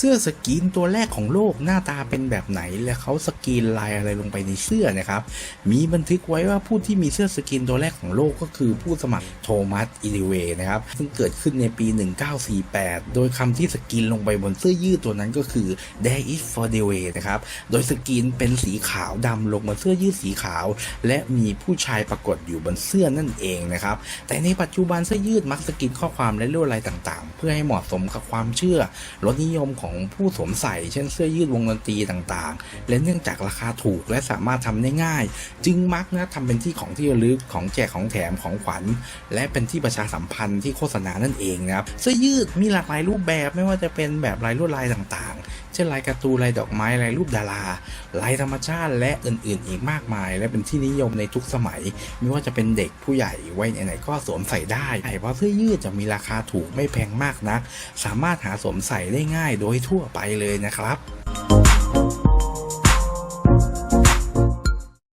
สื้อสกรีนตัวแรกของโลกหน้าตาเป็นแบบไหน และเขาสกรีนลายอะไรลงไปในเสื้อนะครับ มีบันทึกไว้ว่าผู้ที่มีเสื้อสกรีนตัวแรกของโลกก็คือผู้สมัครโทมัสอิลิเวนะครับ ซึ่งเกิดขึ้นในปี 1948 โดยคำที่สกรีนลงไปบนเสื้อยืดตัวนั้นก็คือ There is for the way นะครับ โดยสกรีนเป็นสีขาวดำลงบนเสื้อยืดสีขาว และมีผู้ชายปรากฏอยู่บนเสื้อนั่นเองนะครับ แต่ในปัจจุบันเสื้อยืดมักสกรีนข้อความและลวดลายต่างๆ เพื่อให้เหมาะสมกับความเชื่อรสนิยมของผู้สวมใส่ เช่นเสื้อยืดวงดนตรีต่างๆ และเนื่องจากราคาถูกและสามารถทำได้ง่าย จึงมักนะทำเป็นที่ของที่ระลึกของแจกของแถมของขวัญ และเป็นที่ประชาสัมพันธ์ที่โฆษณานั่นเองนะครับเสื้อยืดมีหลากหลายรูปแบบไม่ว่าจะเป็นแบบลายลวดลายต่างๆ เช่นลายการ์ตูนลายดอกไม้ลายรูปดาราลายธรรมชาติและอื่นๆ อีกมากมาย และเป็นที่นิยมในทุกสมัย ไม่ว่าจะเป็นเด็กผู้ใหญ่วัยไหนๆก็สวมใส่ได้เพราะเสื้อยืดจะมีราคาถูกไม่แพงมากนัก สามารถหาสวมใส่ได้ง่ายโดยทั่วไปเลยนะครับ